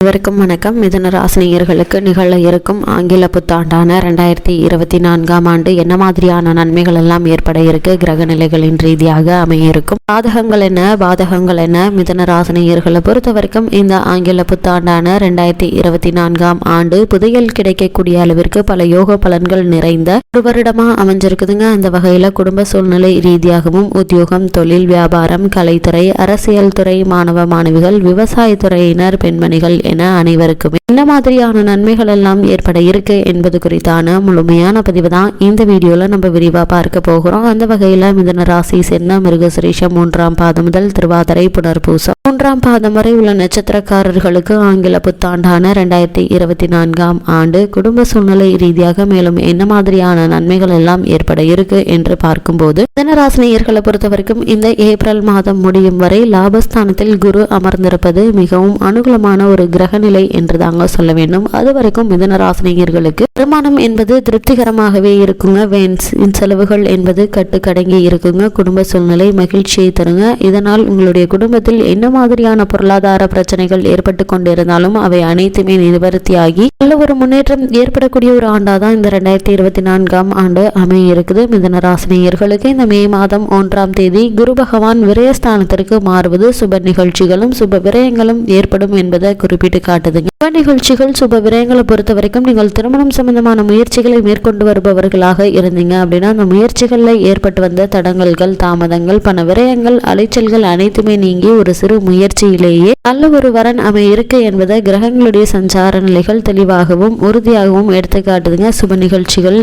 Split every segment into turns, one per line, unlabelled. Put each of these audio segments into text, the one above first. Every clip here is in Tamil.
அனைவருக்கும் வணக்கம். மிதன ராசினியர்களுக்கு நிகழ இருக்கும் ஆங்கில புத்தாண்டான ரெண்டாயிரத்தி இருபத்தி நான்காம் ஆண்டு என்ன மாதிரியான நன்மைகள் எல்லாம் ஏற்பட இருக்கு? கிரக நிலைகளின் ரீதியாக அமைய இருக்கும் பாதகங்கள் என்ன? பாதகங்கள் என்ன? மிதன ராசினியர்களை பொறுத்த வரைக்கும் இந்த ஆங்கில புத்தாண்டான ரெண்டாயிரத்தி இருபத்தி நான்காம் ஆண்டு புதையல் கிடைக்கக்கூடிய அளவிற்கு பல யோக பலன்கள் நிறைந்த ஒரு வருடமா அமைஞ்சிருக்குதுங்க. அந்த வகையில குடும்ப சூழ்நிலை ரீதியாகவும் உத்தியோகம் தொழில் வியாபாரம் கலைத்துறை அரசியல் துறை மாணவ மாணவிகள் விவசாயத்துறையினர் பெண்மணிகள் என அனைவருக்குமே என்ன மாதிரியான நன்மைகள் எல்லாம் ஏற்பட இருக்கு என்பது குறித்தான முழுமையான பதிவு தான் இந்த வீடியோல நம்ம விரிவா பார்க்க போகிறோம். அந்த வகையில மிதன ராசி சேர்ந்த மிருகசுரீஷம் மூன்றாம் பாதம் முதல் திருவாதிரை புனர்பூசம். மூன்றாம் பாதம் வரை உள்ள நட்சத்திரக்காரர்களுக்கு ஆங்கில புத்தாண்டான ரெண்டாயிரத்தி இருபத்தி நான்காம் ஆண்டு குடும்ப சூழ்நிலை ரீதியாக மேலும் என்ன மாதிரியான நன்மைகள் எல்லாம் ஏற்பட இருக்கு என்று பார்க்கும்போது மிதனராசினியர்களை பொறுத்தவரைக்கும் இந்த ஏப்ரல் மாதம் முடியும் வரை லாபஸ்தானத்தில் குரு அமர்ந்திருப்பது மிகவும் அனுகூலமான ஒரு கிரகநிலை என்று தாங்க சொல்ல வேண்டும். அது வரைக்கும் மிதனராசினியர்களுக்கு வருமானம் என்பது திருப்திகரமாகவே இருக்குங்க. வேன்ஸ் செலவுகள் என்பது கட்டுக்கடங்கி இருக்குங்க. குடும்ப சூழ்நிலை மகிழ்ச்சியை தருங்க. இதனால் உங்களுடைய குடும்பத்தில் என்ன மாதிரியான பொருளாதார பிரச்சனைகள் ஏற்பட்டு கொண்டிருந்தாலும் அவை அனைத்துமே நிவர்த்தியாகி நல்ல ஒரு முன்னேற்றம் ஏற்படக்கூடிய ஒரு ஆண்டாக தான் இந்த ரெண்டாயிரத்தி இருபத்தி நான்காம் ஆண்டு அமைய இருக்குது மிதன ராசினியர்களுக்கு இந்த மே மாதம் ஒன்றாம் தேதி குரு பகவான் விரயஸ்தானத்திற்கு மாறுவது. சுப நிகழ்ச்சிகளும் சுப விரயங்களும் ஏற்படும் என்பதை குறிப்பிட்டு காட்டுதுங்க. சுப நிகழ்ச்சிகள் சுப விரயங்களை பொறுத்த வரைக்கும் நீங்கள் திருமணம் சம்பந்தமான முயற்சிகளை மேற்கொண்டு வருபவர்களாக இருந்தீங்க அப்படின்னா அந்த முயற்சிகளில் ஏற்பட்டு வந்த தடங்கல்கள் தாமதங்கள் பண விரயங்கள் அலைச்சல்கள் அனைத்துமே நீங்கி ஒரு சிறு முயற்சியிலேயே நல்ல ஒரு வரன் அமை இருக்கு என்பதை கிரகங்களுடைய சஞ்சார நிலைகள் தெளிவாகவும் உறுதியாகவும் எடுத்து காட்டுதுங்க சுப நிகழ்ச்சிகள்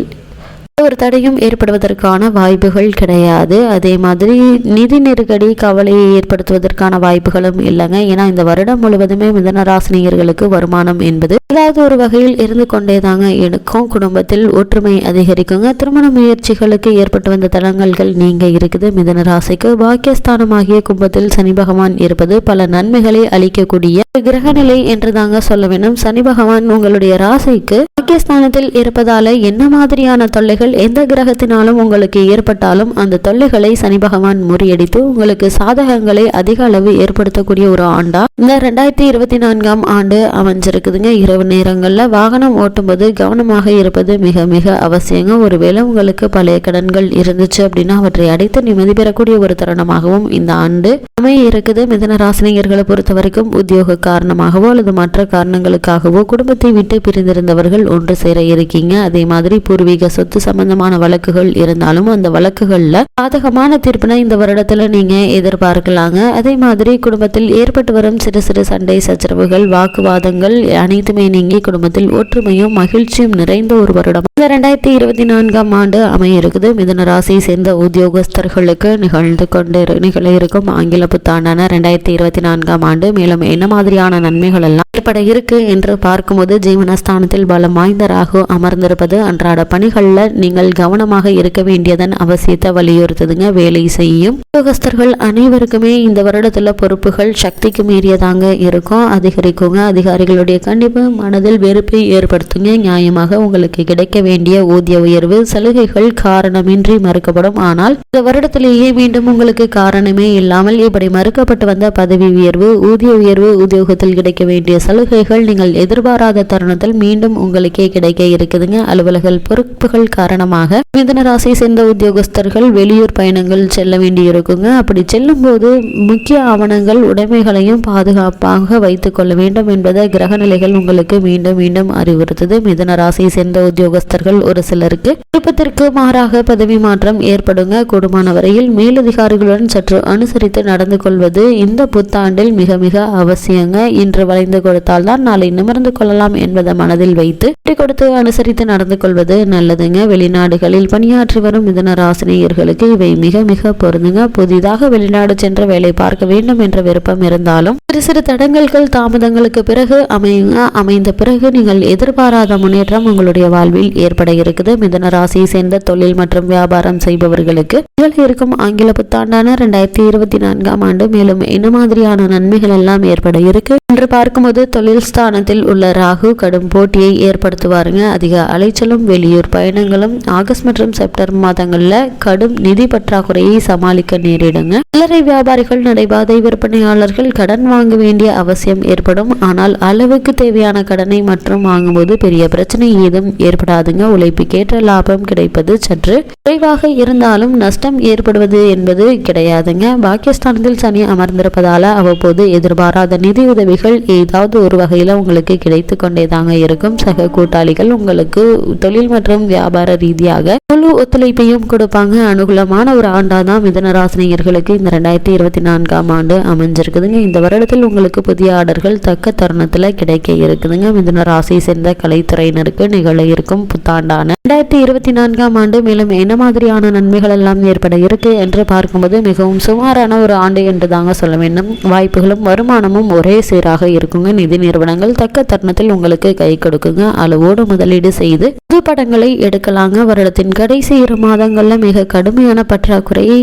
ஒரு தடையும் ஏற்படுவதற்கான வாய்ப்புகள் கிடையாது. அதே மாதிரி நிதி நெருக்கடி கவலையை ஏற்படுத்துவதற்கான வாய்ப்புகளும் இல்லைங்க. ஏன்னா இந்த வருடம் முழுவதுமே மிதன ராசினியர்களுக்கு வருமானம் என்பது ஏதாவது ஒரு வகையில் இருந்து கொண்டே தாங்க எடுக்கும். குடும்பத்தில் ஒற்றுமை அதிகரிக்குங்க. திருமண முயற்சிகளுக்கு ஏற்பட்டு வந்த தடங்கல்கள் நீங்க இருக்குது. மிதன ராசிக்கு பாக்கியஸ்தானமாகிய கும்பத்தில் சனி பகவான் இருப்பது பல நன்மைகளை அளிக்கக்கூடிய ஒரு கிரகநிலை என்று தாங்க சொல்ல வேண்டும். சனி பகவான் உங்களுடைய ராசிக்கு பாக்கியஸ்தானத்தில் இருப்பதால என்ன மாதிரியான தொல்லைகள் எந்த கிரகத்தினாலும் உங்களுக்கு ஏற்பட்டாலும் அந்த தொல்லைகளை சனி பகவான் முறியடித்து உங்களுக்கு சாதகங்களை அதிக அளவு ஏற்படுத்தக்கூடிய ஒரு ஆண்டா. இந்த ரெண்டாயிரத்தி இருபத்தி நான்காம் ஆண்டு அமைஞ்சிருக்குதுங்க. இரவு நேரங்களில் வாகனம் ஓட்டும்போது கவனமாக இருப்பது மிக மிக அவசியங்க. ஒருவேளை உங்களுக்கு பழைய கடன்கள் இருந்துச்சு அப்படின்னா அவற்றை அடைத்து நிம்மதி பெறக்கூடிய ஒரு தருணமாகவும் இந்த ஆண்டு அமைய இருக்குது. மிதன ராசினியர்களை பொறுத்த வரைக்கும் உத்தியோக காரணமாகவோ அல்லது மற்ற காரணங்களுக்காகவோ குடும்பத்தை விட்டு பிரிந்திருந்தவர்கள் ஒன்று சேர இருக்கீங்க. அதே மாதிரி பூர்வீக சொத்து சம்பந்தமான வழக்குகள் இருந்தாலும் அந்த வழக்குகள்ல சாதகமான தீர்ப்பினை இந்த வருடத்துல நீங்க எதிர்பார்க்கலாங்க. அதே மாதிரி குடும்பத்தில் ஏற்பட்டு வரும் சிறு சிறு சண்டை சச்சரவுகள் வாக்குவாதங்கள் அனைத்துமே நீங்கி குடும்பத்தில் ஒற்றுமையும் மகிழ்ச்சியும் நிறைந்த ஒரு வருடம். இந்த ரெண்டாயிரத்தி இருபத்தி நான்காம் ஆண்டு அமைய இருக்குது மிதன ராசியை சேர்ந்த உத்தியோகஸ்தர்களுக்கு நிகழ்ந்து கொண்டு நிகழ இருக்கும் ஆங்கில புத்தாண்டான ரெண்டாயிரத்தி இருபத்தி நான்காம் ஆண்டு. மேலும் என்ன மாதிரியான நன்மைகள் எல்லாம் ஏற்பட இருக்கு என்று பார்க்கும்போது ஜீவனஸ்தானத்தில் பலம் வாய்ந்த ராகு அமர்ந்திருப்பது அன்றாட பணிகள்ல நீங்கள் கவனமாக இருக்க வேண்டியதன் அவசியத்தை வலியுறுத்துதுங்க வேலை செய்யும். உத்தியோகஸ்தர்கள் அனைவருக்குமே இந்த வருடத்துல பொறுப்புகள் சக்திக்கு மீறியதாங்க இருக்கும். அதிகரிக்குங்க. அதிகாரிகளுடைய கண்டிப்பு மனதில் வெறுப்பை ஏற்படுத்துங்க. நியாயமாக உங்களுக்கு கிடைக்க வேண்டிய ஊதிய உயர்வு சலுகைகள் காரணமின்றி மறுக்கப்படும். ஆனால் இந்த வருடத்திலேயே மீண்டும் உங்களுக்கு காரணமே இல்லாமல் இப்படி மறுக்கப்பட்டு வந்த பதவி உயர்வு ஊதிய உயர்வு உத்தியோகத்தில் கிடைக்க வேண்டிய சலுகைகள் நீங்கள் எதிர்பாராத தருணத்தில் மீண்டும் உங்களுக்கே கிடைக்க இருக்குதுங்க. அலுவலக பொறுப்புகள் காரணம் காரணமாக மிதன ராசியை சேர்ந்த உத்தியோகஸ்தர்கள் வெளியூர் பயணங்கள் செல்ல வேண்டி இருக்குங்க அப்படி செல்லும் போது முக்கிய ஆவணங்கள் உடைமைகளையும் பாதுகாப்பாக வைத்துக் கொள்ள வேண்டும் என்பதை கிரகநிலைகள் உங்களுக்கு மீண்டும் மீண்டும் அறிவுறுத்தது. மிதன ராசியை சேர்ந்த உத்தியோகஸ்தர்கள் ஒரு சிலருக்கு விருப்பத்திற்கு மாறாக பதவி மாற்றம் ஏற்படுங்க. கூடுமான வரையில் மேலதிகாரிகளுடன் சற்று அனுசரித்து நடந்து கொள்வது இந்த புத்தாண்டில் மிக மிக அவசியங்க. இன்று வளைந்து கொடுத்தால் தான் நாளை நிமிர்ந்து கொள்ளலாம் என்பதை மனதில் வைத்து கொடுத்து அனுசரித்து நடந்து கொள்வது நல்லதுங்க. வெளி வெளிநாடுகளில் பணியாற்றி வரும் மிதனராசினியர்களுக்கு இவை மிக மிக பொருந்துங்க. புதிதாக வெளிநாடு சென்று வேலை பார்க்க வேண்டும் என்ற விருப்பம் இருந்தாலும் சிறு சிறு தடங்கல்கள் தாமதங்களுக்கு பிறகு அமையுங்க அமைந்த பிறகு நீங்கள் எதிர்பாராத முன்னேற்றம் உங்களுடைய வாழ்வில் ஏற்பட இருக்குது. மிதன ராசியை சேர்ந்த தொழில் மற்றும் வியாபாரம் செய்பவர்களுக்கு இருக்கும் ஆங்கில புத்தாண்டான ரெண்டாயிரத்தி இருபத்தி நான்காம் ஆண்டு மேலும் என்ன மாதிரியான நன்மைகள் எல்லாம் ஏற்பட இருக்கு என்று பார்க்கும்போது தொழில் ஸ்தானத்தில் உள்ள ராகு கடும் போட்டியை ஏற்படுத்துவாருங்க. அதிக அலைச்சலும் வெளியூர் பயணங்களும் ஆகஸ்ட் மற்றும் செப்டம்பர் மாதங்களில் கடும் நிதி பற்றாக்குறையை சமாளிக்க நேரிடுங்க. சில்லறை வியாபாரிகள் நடைபாதை விற்பனையாளர்கள் கடன் வாங்க வேண்டிய அவசியம் ஏற்படும். ஆனால் அளவுக்கு தேவையான கடனை மற்றும் வாங்கும்போது பெரிய பிரச்சனை ஏதும் ஏற்படாதுங்க. உழைப்புக்கேற்ற லாபம் கிடைப்பது சற்று குறைவாக இருந்தாலும் நஷ்டம் ஏற்படுவது என்பது கிடையாதுங்க. பாகிஸ்தானத்தில் சனி அமர்ந்திருப்பதால அவ்வப்போது எதிர்பாராத நிதி உதவிகள் ஏதாவது ஒரு வகையில் உங்களுக்கு கிடைத்து கொண்டே தாங்க இருக்கும். சக கூட்டாளிகள் உங்களுக்கு தொழில் மற்றும் வியாபார ரீதியாக முழு ஒத்துழைப்பையும் கொடுப்பாங்க. அனுகூலமான ஒரு ஆண்டா தான் மிதனராசினியர்களுக்கு இந்த ரெண்டாயிரத்தி இருபத்தி நான்காம் ஆண்டு அமைஞ்சிருக்குதுங்க. இந்த வருடத்தில் உங்களுக்கு புதிய ஆர்டர்கள் தக்க தருணத்தில் கிடைக்க இருக்குதுங்க. மிதன ராசியை சேர்ந்த கலைத்துறையினருக்கு நிகழ இருக்கும் புத்தாண்டான ரெண்டாயிரத்தி இருபத்தி நான்காம் ஆண்டு மேலும் என்ன மாதிரியான நன்மைகள் எல்லாம் ஏற்பட இருக்கு என்று பார்க்கும்போது மிகவும் சுமாரான ஒரு ஆண்டு என்று தாங்க சொல்ல வேண்டும். வாய்ப்புகளும் வருமானமும் ஒரே சீராக இருக்குங்க. நிதி நிறுவனங்கள் தக்க தருணத்தில் உங்களுக்கு கை கொடுக்குங்க. அளவோடு முதலீடு செய்து புது படங்களை எடுக்கலாம். எடுக்கலாங்க வருடத்தின் கடைசி இரு மாதங்களில் மிக கடுமையான பற்றாக்குறையை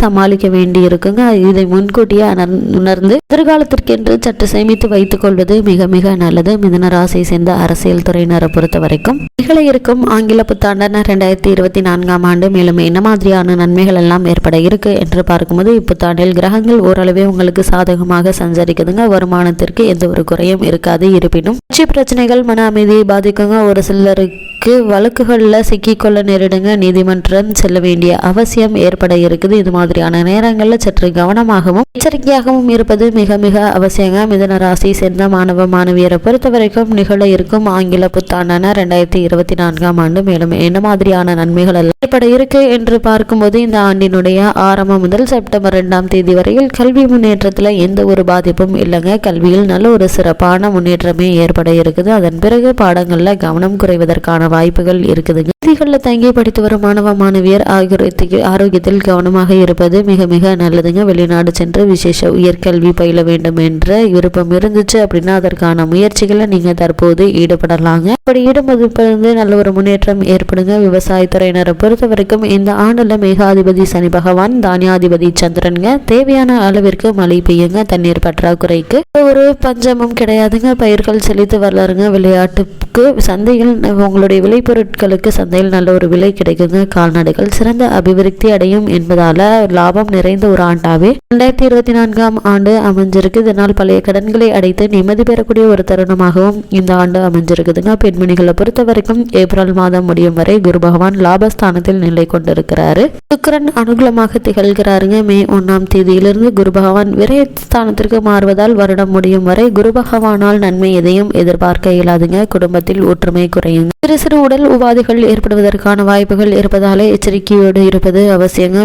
சமாளிக்க வேண்டி இருக்குங்க இதை முன்கூட்டியே உணர்ந்து எதிர்காலத்திற்கென்று சற்று சேமித்து வைத்துக் கொள்வது மிக மிக நல்லது. மிதன ராசியை சேர்ந்த அரசியல் துறையினரை பொறுத்த வரைக்கும் நிகழ இருக்கும் ஆங்கில புத்தாண்டான ரெண்டாயிரத்தி இருபத்தி நான்காம் ஆண்டு. மேலும் என்ன மாதிரியான நன்மைகள் எல்லாம் ஏற்பட இருக்கு என்று பார்க்கும்போது இப்புத்தாண்டில் கிரகங்கள் ஓரளவே உங்களுக்கு சாதகமாக சஞ்சரிக்குதுங்க. வருமானத்திற்கு எந்த ஒரு குறையும் இருக்காது. இருப்பினும் பிரச்சனைகள் மன அமைதியை பாதிக்குங்க. ஒரு சிலருக்கு வழக்குகளில் சிக்கிக்கொள்ள நேரிடுங்க. நீதிமன்றம் செல்ல வேண்டிய அவசியம் ஏற்பட இருக்குது. இது மாதிரியான நேரங்களில் சற்று கவனமாகவும் எச்சரிக்கையாகவும் இருப்பது மிக மிக அவசியங்க. மிதன ராசி சேர்ந்த மாணவ மாணவியரை பொறுத்த வரைக்கும் நிகழ இருக்கும் ஆங்கில புத்தாண்டான ரெண்டாயிரத்தி இருபத்தி நான்காம் ஆண்டு. மேலும் என்ன மாதிரியான நன்மைகள் எல்லாம் ஏற்பட இருக்கு என்று பார்க்கும்போது இந்த ஆண்டினுடைய ஆரம்பம் முதல் செப்டம்பர் இரண்டாம் தேதி வரையில் கல்வி முன்னேற்றத்தில் எந்த ஒரு பாதிப்பும் இல்லைங்க. கல்வியில் நல்ல ஒரு சிறப்பான முன்னேற்றமே ஏற்பட இருக்குது. அதன் பிறகு பாடங்களில் கவனம் குறைவதற்கான வாய்ப்புகள் இருக்குதுங்க. விதிகளில் தங்கி படித்து வரும் மாணவ மாணவியர் ஆரோக்கியத்தில் கவனமாக இருப்பது மிக மிக நல்லதுங்க. வெளிநாடு சென்று விசேஷ உயர்கல்வி பயில வேண்டும் என்ற விருப்பம் இருந்துச்சு அப்படின்னா அதற்கான முயற்சிகளை நீங்கள் தற்போது ஈடுபடலாங்க. அப்படி ஈடுபடுவது நல்ல ஒரு முன்னேற்றம் ஏற்படுங்க. விவசாயத்துறையினரை பொறுத்த வரைக்கும் இந்த ஆண்டில் மேகாதிபதி சனி பகவான் தானியாதிபதி சந்திரனுங்க. தேவையான அளவிற்கு மழை பெய்யுங்க தண்ணீர் பற்றாக்குறைக்கு. ஒரு பஞ்சமும் கிடையாதுங்க. பயிர்கள் செழித்து வளருங்க. விளையாட்டுக்கு சந்தையில் உங்களுடைய விளைபொருட்களுக்கு சந்தையில் நல்ல ஒரு விலை கிடைக்குங்க. கால்நடைகள் சிறந்த அபிவிருத்தி அடையும் என்பதால் நல்ல லாபம் நிறைந்த ஒரு ஆண்டாவே. ரெண்டாயிரத்தி இருபத்தி நான்காம் ஆண்டு அமைஞ்சிருக்கு. இதனால் பழைய கடன்களை அடைத்து நிம்மதி பெறக்கூடிய ஒரு தருணமாகவும் இந்த ஆண்டு அமைஞ்சிருக்குதுங்க பெண்மணிகளை பொறுத்த வரைக்கும் ஏப்ரல் மாதம் முடியும் வரை குரு பகவான் லாபஸ்தானத்தில் நிலை கொண்டிருக்கிறாரு. சுக்கரன் அனுகூலமாக திகழ்கிறாருங்க. மே ஒன்னாம் தேதியிலிருந்து குரு பகவான் விரயஸ்தானத்திற்கு மாறுவதால் வருடம் முடியும் வரை குரு பகவானால் நன்மை எதையும் எதிர்பார்க்க இயலாதுங்க. குடும்பத்தில் ஒற்றுமை குறையும் சிறு சிறு உடல் உபாதைகள் ஏற்படுவதற்கான வாய்ப்புகள் இருப்பதாலே எச்சரிக்கையோடு இருப்பது அவசியங்க.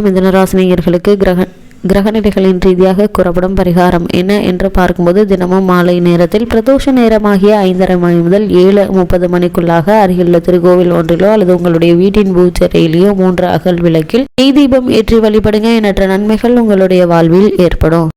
ராசினியர்களுக்கு கிரக கிரகநிலைகளின் ரீதியாக கூறப்படும் பரிகாரம் என்ன என்று பார்க்கும்போது தினமும் மாலை நேரத்தில் பிரதோஷ நேரமாகிய ஐந்தரை மணி முதல் ஏழு முப்பது மணிக்குள்ளாக அருகிலுள்ள திருக்கோவில் ஒன்றிலோ அல்லது உங்களுடைய வீட்டின் பூச்சரையிலேயோ மூன்று அகல் விளக்கில் நெய் தீபம் ஏற்றி வழிபடுங்க எண்ணற்ற நன்மைகள் உங்களுடைய வாழ்வில் ஏற்படும்.